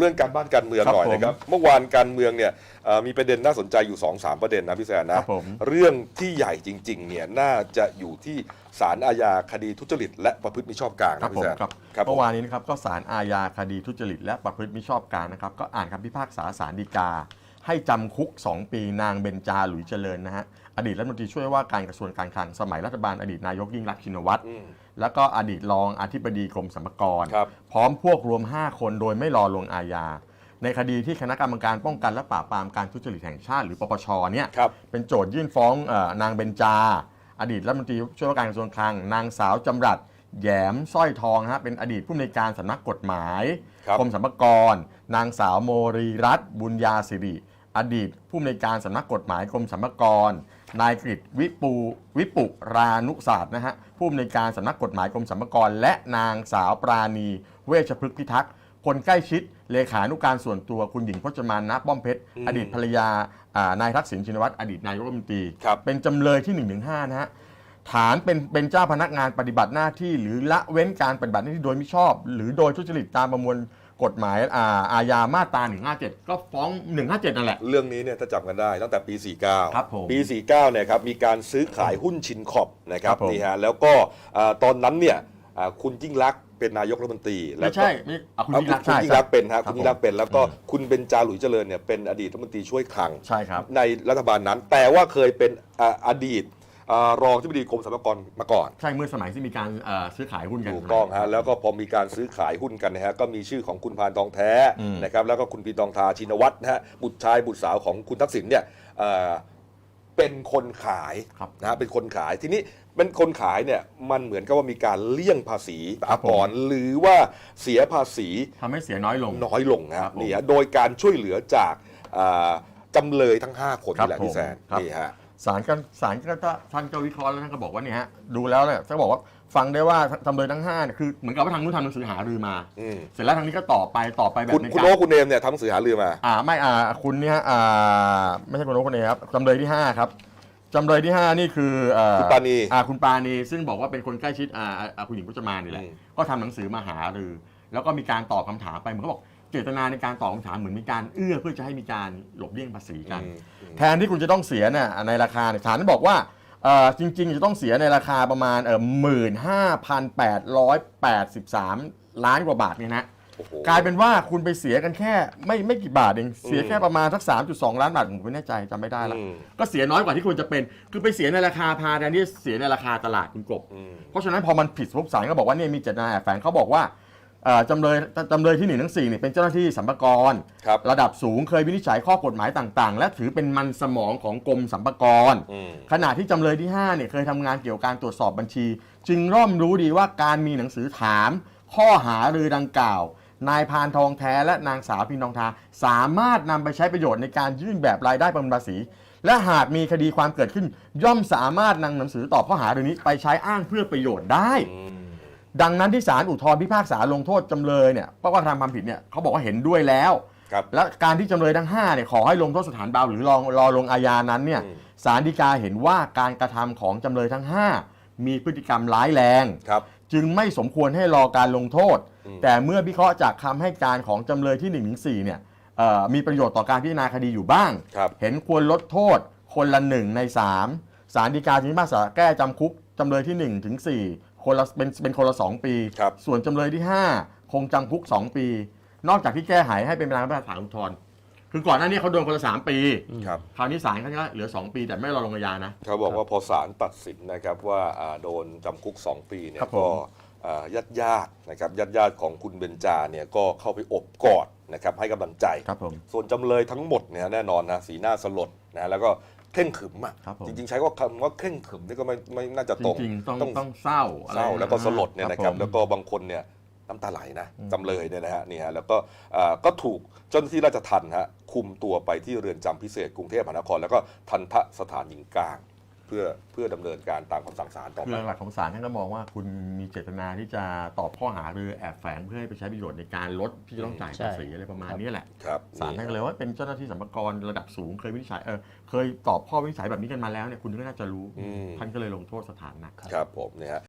เรื่องการบ้านการเมืองครับหน่อยนะครับ เมื่อวานการเมืองเนี่ยเอ่อมีประเด็นน่าสนใจอยู่2อสามประเด็นนะพี่แซนคนะรับผมเรื่องที่ใหญ่จริงๆเนี่ยน่าจะอยู่ที่ศาลอาญาคดีทุจริต และประพฤติมิชอบกลางครันะบผพี่มแซนครับครับผมเมื่อวานนี้นะครับก็ศาลอาญาคดีทุจริต และประพฤติมิชอบกลารนะครับก็อ่านคำพิพากษาศาลฎีกา ให้จำคุก 2 ปีนางเบญจาหลุยเจริญนะฮะ อดีตรัฐมนตรีช่วยว่าการกระทรวงการคลังสมัยรัฐบาลอดีตนายกยิ่งรักษณ์ชินวัตรอืมแล้วก็อดีตรองอธิบดีกรมสรรพากรครับพร้อมพวกรวม 5 คนโดยไม่รอลงอาญา ในคดีที่คณะกรรมการป้องกันและปราบปรามการทุจริตแห่งชาติ หรือปปชเนี่ยครับเป็นโจทยื่นฟ้องเออนางเบญจา อดีตรัฐมนตรีช่วยว่าการกระทรวงคลัง นางสาวจำรัดแหยมสร้อยทองฮะเป็นอดีตผู้อำนวยการสำนักกฎหมายครับกรมสรรพากร นางสาวโมรีรัตน์บุญญาสิริอดีตผู้อำนวยการสำนักกฎหมายกรมสรรพากร นายกฤษวิปูวิปุรานุศาสตร์นะฮะผู้อำนวยการสำนักกฎหมายกรมสรรพากร และนางสาวปราณี เวชพฤกษ์พิทักษ์คนใกล้ชิดเลขานุการส่วนตัวคุณหญิงพจมานณป้อมเพชร อืมอดีตภรรยาอ่านายทักษิณชินวัตรอดีตนายกรัฐมนตรี ครับ เป็นจำเลยที่1นถึงหนะฮะฐานเป็นเป็นเจ้าพนักงานปฏิบัติหน้าที่ หรือละเว้นการปฏิบัติหน้าที่โดยมิชอบ หรือโดยทุจริตตามประมวล กฎหมายอาอาญามาตรา157 ก็ฟ้อง 157 นั่นแหละ เรื่องนี้เนี่ยถ้าจำกันได้ตั้งแต่ปี 49 ครับผมปี 49เนี่ยครับมีการซื้อขายหุ้นชินขอบนะครับครับผม นี่ฮะแล้วก็อ่าตอนนั้นเนี่ยอ่าคุณยิ่งรักษณ์เป็นนายกรัฐมนตรีแล้วไม่ก็ ใช่ไม่อะคุณเอายิ่งรักษณ์คุณใช่ยิ่งรักษณ์เป็นฮะรับคุณยิ่งรักษณ์เป็นแล้วก็อืมคุณเบญจาหลุยเจริญเนี่ยเป็นอดีตรัฐมนตรีช่วยคลัง ใช่ครับ ในรัฐบาลนั้น แต่ว่าเคยเป็นอ่าอดีตอ่า รองที่บดีกรมสรรพากรมาก่อน ใช่เมื่อสมัยที่มีการเอ่อซื้อขายหุ้นกันถูกต้องฮะแล้วก็พอมีการซื้อขายหุ้นกันนะฮะก็มีชื่อของคุณพานทองแท้อืมนะครับแล้วก็คุณพีทองทาชินวัตรนะฮะบุตรชายบุตรสาวของคุณทักษิณเนี่ยเอ่อเป็นคนขายครับนะฮะเป็นคนขายทีนี้เป็นคนขายเนี่ยมันเหมือนกับว่ามีการเลี่ยงภาษีครับผมก่อนหรือว่าเสียภาษีทำให้เสียน้อยลงน้อยลงครัฮะบผมนี่ฮะโดยการช่วยเหลือจากอ่าจำเลยทั้ง 5 คนครับนี่แหละพี่แซนผมครับนี่ฮะ ศาลก็ศาลก็ท่านก็วิเคราะห์แล้วท่านก็บอกว่าเนี่ยฮะดูแล้วเนี่ยท่านบอกว่าฟังได้ว่าจำเลยทั้ง5เนี่ยคือเหมือนกับว่าทางนู้นทำหนังสือหารือมา อืมเสร็จแล้วทางนี้ก็ต่อไปต่อไปแบบคุณในคุณการ โอ้คุณเนมเนี่ยทำหนังสือหารือมา อ่าไม่อ่าคุณเนี่ยอ่าไม่ใช่คุณโอ๊คคนนี้ครับจำเลยที่ 5 ครับจำเลยที่ 5 นี่คือเอ่อคุณปานีอ่าคุณปานีซึ่งบอกว่าเป็นคนใกล้ชิดอ่าอ่าคุณหญิงพจมานนี่แหละอืม ก็ทำหนังสือมาหารือ แล้วก็มีการตอบคำถามไปเหมือนเขาบอก เจตนาในการตอบคำถามเหมือนมีการเอื้อเพื่อจะให้มีการหลบเลี่ยงภาษีกันอืมอืมแทนที่คุณจะต้องเสียเนี่ยในราคาเนี่ยศาลบอกว่าเอ่อจริง ๆ จะต้องเสียในราคาประมาณเออหมื่นห้าพันแปดร้อยแปดสิบสามล้านกว่าบาทเนี่ยนะโอ้โหกลายเป็นว่าคุณไปเสียกันแค่ไม่ไม่กี่บาทเองเสียแค่ประมาณสัก 3.2 ล้านบาทผมไม่แน่ใจจำไม่ได้ละอืมก็เสียน้อยกว่าที่ควรจะเป็น คือไปเสียในราคาพาแทนที่เสียในราคาตลาดคุณกบอืมเพราะฉะนั้นพอมันผิดปุ๊บศาลก็บอกว่าเนี่ยมีเจตนาแอบแฝงเขาบอกว่าเอ่อจำเลยจำเลยที่หนึ่งทั้งสี่เนี่ยเป็นเจ้าหน้าที่สัมภากรครับระดับสูงเคยวินิจฉัยข้อกฎหมายต่างๆ และถือเป็นมันสมองของกรมสัมภากรอืม ขณะที่จำเลยที่5เนี่ยเคยทำงานเกี่ยวกับการตรวจสอบบัญชี จึงร่อมรู้ดีว่าการมีหนังสือถาม ข้อหารือดังกล่าว นายพานทองแท้และนางสาวพินทองทา สามารถนำไปใช้ประโยชน์ในการยื่นแบบรายได้ประเมินภาษี และหากมีคดีความเกิดขึ้น ย่อมสามารถนำหนังสือตอบข้อหาเรื่องนี้ไปใช้อ้างเพื่อประโยชน์ได้ อืม ดังนั้นที่ศาลอุทธรณ์พิพากษาลงโทษจำเลยเนี่ยเพราะว่าทำความผิดเนี่ยเขาบอกว่าเห็นด้วยแล้ว ครับ และการที่จำเลยทั้ง5เนี่ยขอให้ลงโทษสถานเบาหรือรอรอลงอาญานั้นเนี่ยอืม ศาลฎีกาเห็นว่าการกระทำของจำเลยทั้ง 5 มีพฤติกรรมร้ายแรง ครับ จึงไม่สมควรให้รอการลงโทษ อืม แต่เมื่อพิเคราะห์จากคำให้การของจำเลยที่1นถึงสเนี่ยเอ่อมีประโยชน์ต่อการพิจารณาคดีอยู่บ้าง ครับ เห็นควรลดโทษคนละหนึ่งใน3ศาลฎีกาจึงพิพากษาแก้จำคุก จำเลยที่ 1 ถึง 4 คนละเป็นเป็นคนละ 2 ปี ครับ ส่วนจำเลยที่ 5 คงจำคุก 2 ปี นอกจากที่แก้ไขให้เป็นเวลาพิพากษาอุทธรณ์คือก่อนหน้านี้เขาโดนคนละ 3 ปี ครับ คราวนี้ศาลเขาจะเหลือ 2 ปีแต่ไม่รอลงอาญานะ เขาบอกว่าพอศาลตัดสินนะครับว่าอ่าโดนจำคุก 2 ปีเนี่ยครับผมก็ญาติญาติๆนะครับญาติญาติๆของคุณเบญจาเนี่ยก็เข้าไปอบกอดนะครับให้กำลังใจ ครับผม ส่วนจำเลยทั้งหมดเนี่ยแน่นอนนะสีหน้าสลดนะแล้วก็ เข่งขรึมอะครับผม จริง ๆ ใช้ว่าคำว่าเข่งขรึมนี่ก็ไม่ไม่น่าจะจตรง ริงๆ ต้องต้องเศร้าอะไรเศร้าแล้วก็สลดเนี่ยนะครับผมแล้วก็บางคนเนี่ยน้ำตาไหลนะอืมจำเลยเนี่ยนะฮะนี่ฮะแล้วก็อ่าก็ถูกเจ้าหน้าที่ราชทัณฑ์ฮะคุมตัวไปที่เรือนจำพิเศษกรุงเทพมหานคร แล้วก็ทันทะสถานหญิงกลาง เพื่อเพื่อดำเนินการตามคำสั่งศาลต่อคือไป หลักๆของศาลท่านก็มองว่าคุณมีเจตนาที่จะตอบข้อหาหรือแอบแฝงเพื่อให้ไปใช้ประโยชน์ในการลดที่จะต้องจ่ายภาษีอะไรประมาณนี้แหละ ครับศาลท่านก็เลยว่าเป็นเจ้าหน้าที่สัมภากระระดับสูงเคยวินิจฉัยเออเคยตอบข้อวินิจฉัยแบบนี้กันมาแล้วเนี่ยคุณก็น่าจะรู้อืมท่านก็เลยลงโทษสถานหนัก ครับผมเนี่ยฮะ